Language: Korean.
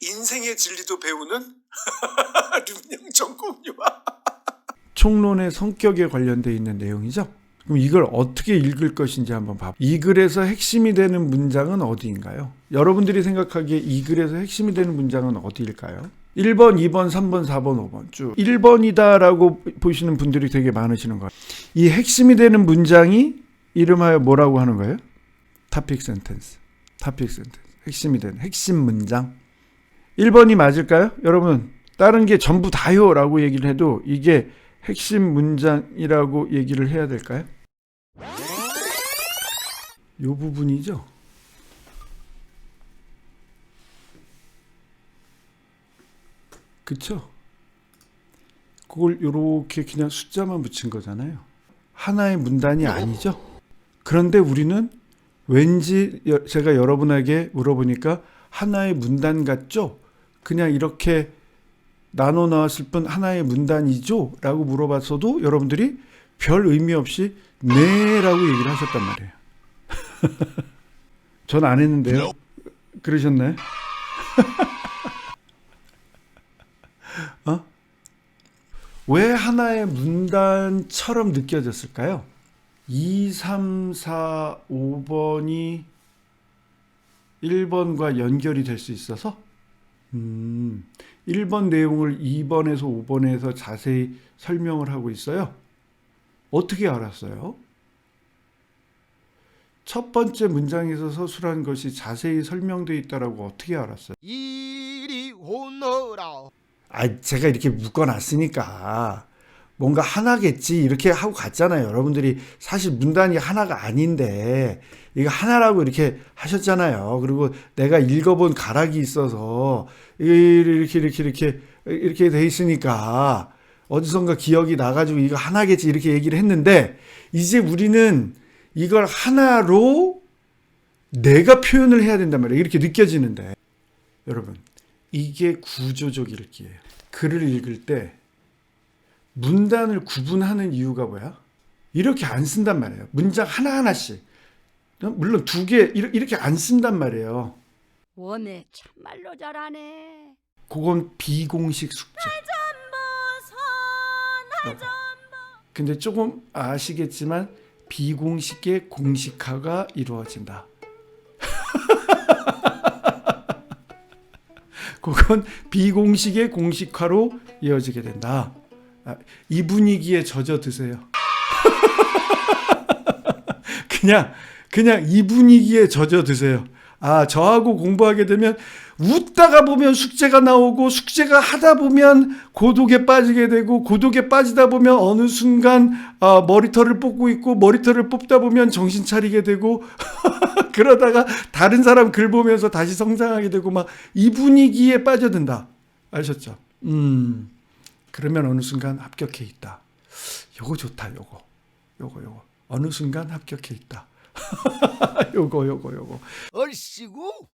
인생의 진리도 배우는 륜영 전공유아. 총론의 성격에 관련돼 있는 내용이죠. 그럼 이걸 어떻게 읽을 것인지 한번 봐. 이 글에서 핵심이 되는 문장은 어디인가요? 여러분들이 생각하기에 이 글에서 핵심이 되는 문장은 어디일까요? 1번, 2번, 3번, 4번, 5번 쭉 1번이다라고 보시는 분들이 되게 많으시는 거예요. 이 핵심이 되는 문장이 이름하여 뭐라고 하는 거예요? 타픽 센텐스. 핵심이 되는 핵심 문장. 1번이 맞을까요? 여러분, 다른 게 전부 다요 라고 얘기를 해도 이게 핵심 문장이라고 얘기를 해야 될까요? 이 부분이죠. 그쵸? 그걸 이렇게 그냥 숫자만 붙인 거잖아요. 하나의 문단이 아니죠. 그런데 우리는 왠지 여- 제가 여러분에게 물어보니까 하나의 문단 같죠? 그냥 이렇게 나눠 나왔을 뿐 하나의 문단이죠? 라고 물어봤어도 여러분들이 별 의미 없이 네 라고 얘기를 하셨단 말이에요. 전 안 했는데요. 그러셨나요? 어? 왜 하나의 문단처럼 느껴졌을까요? 2, 3, 4, 5번이 1번과 연결이 될 수 있어서 음, 1번 내용을 2번에서 5번에서 자세히 설명을 하고 있어요. 어떻게 알았어요? 첫 번째 문장에서 서술한 것이 자세히 설명되어 있다라고 어떻게 알았어요? 이리 오너라 아, 제가 이렇게 묶어놨으니까 뭔가 하나겠지 이렇게 하고 갔잖아요. 여러분들이 사실 문단이 하나가 아닌데 이거 하나라고 이렇게 하셨잖아요. 그리고 내가 읽어본 가락이 있어서 이렇게 이렇게 이렇게 이렇게 돼 있으니까 어디선가 기억이 나가지고 이거 하나겠지 이렇게 얘기를 했는데 이제 우리는 이걸 하나로 내가 표현을 해야 된단 말이에요. 이렇게 느껴지는데 여러분 이게 구조적 읽기예요. 글을 읽을 때 문단을 구분하는 이유가 뭐야? 이렇게 안 쓴단 말이에요. 문장 하나하나씩. 물론 두 개 이렇게 안 쓴단 말이에요. 원해 참말로 잘하네. 그건 비공식 숙제. 어. 근데 조금 아시겠지만 비공식의 공식화가 이루어진다. 그건 비공식의 공식화로 이어지게 된다. 아, 이 분위기에 젖어 드세요. 그냥 그냥 이 분위기에 젖어 드세요. 아, 저하고 공부하게 되면 웃다가 보면 숙제가 나오고 숙제가 하다 보면 고독에 빠지게 되고 고독에 빠지다 보면 어느 순간 아, 머리털을 뽑고 있고 머리털을 뽑다 보면 정신 차리게 되고 그러다가 다른 사람 글 보면서 다시 성장하게 되고 막 이 분위기에 빠져든다. 아셨죠? 음. 그러면 어느 순간 합격해 있다. 요거 좋다. 요거. 요거 요거. 어느 순간 합격해 있다. 요거 요거 요거. 얼씨구